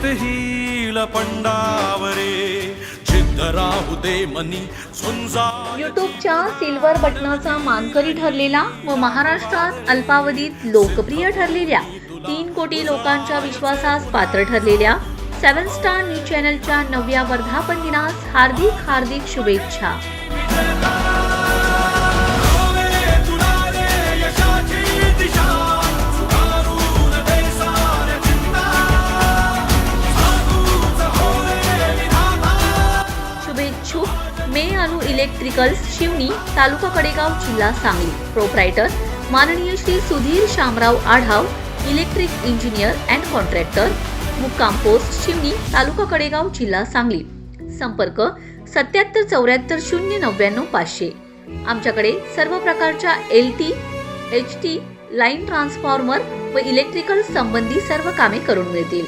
जीत ही लपंडावरे जिद्द राहू दे मनी झुंजा युट्यूबच्या सिल्वर बटनाचा मानकरी ठरलेला व महाराष्ट्रात अल्पावधीत लोकप्रिय ठरलेल्या तीन कोटी लोकांच्या विश्वासास पात्र ठरलेल्या सेवन स्टार न्यूज चॅनलच्या नवव्या वर्धापन दिनास हार्दिक हार्दिक शुभेच्छा. इच्छुक मे अनु इलेक्ट्रिकल्स शिवनी तालुका कडेगाव जिल्हा सांगली. प्रोप्रायटर माननीय Shri Sudhir Shamrao Adhav electric engineer and contractor मुक्काम पोस्ट शिवनी तालुका कडेगाव जिल्हा सांगली. संपर्क सत्याहत्तर चौऱ्याहत्तर शून्य नव्याण्णव पाचशे. आमच्याकडे सर्व प्रकारच्या L T H T line transformer व इलेक्ट्रिकल संबंधी सर्व कामे करून मिळतील.